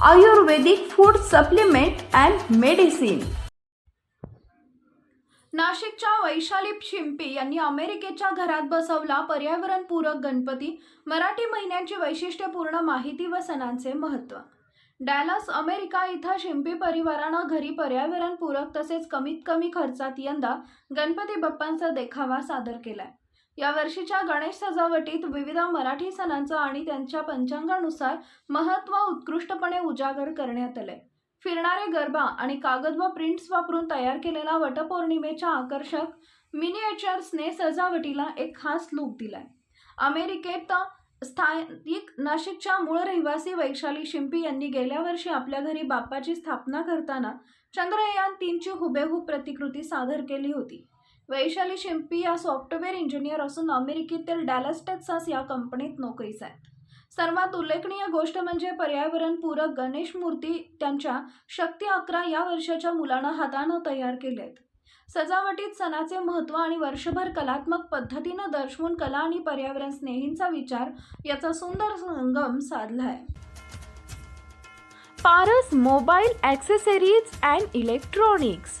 Ayurvedic food supplement and medicine नाशिकच्या वैशाली शिंपी यांनी अमेरिकेच्या घरात बसवला पर्यावरणपूरक गणपती मराठी महिन्यांची वैशिष्ट्यपूर्ण माहिती व सणांचे महत्त्व. डॅलस अमेरिका इथं शिंपी परिवारानं घरी पर्यावरणपूरक तसेच कमीत कमी खर्चात यंदा गणपती बाप्पांचा देखावा सादर केलाय. या वर्षीच्या गणेश सजावटीत विविध मराठी सणांचं आणि त्यांच्या पंचांगानुसार महत्त्व उत्कृष्टपणे उजागर करण्यात आलंय. फिरणारे गरबा आणि कागद व प्रिंट्स वापरून तयार केलेला वटपौर्णिमेच्या आकर्षक मिनिएचर्सने सजावटीला एक खास लूक दिलाय. अमेरिकेत स्थायिक नाशिकच्या मूळ रहिवासी वैशाली शिंपी यांनी गेल्या वर्षी आपल्या घरी बाप्पाची स्थापना करताना चंद्रयान तीनची हुबेहूब प्रतिकृती सादर केली होती. वैशाली शिंपी या सॉफ्टवेअर इंजिनियर असून अमेरिकेतील डॅलस टेक्सास या कंपनीत नोकरीस आहेत सर्वात उल्लेखनीय गोष्ट म्हणजे पर्यावरणपूरक गणेश मूर्ती त्यांच्या शक्ती अकरा या वर्षाच्या मुलांना हातानं तयार केले आहेत सजावटीत सणाचे महत्त्व आणि वर्षभर कलात्मक पद्धतीनं दर्शवून कला आणि पर्यावरण स्नेहींचा विचार याचा सुंदर संगम साधला आहे Paras mobile accessories and electronics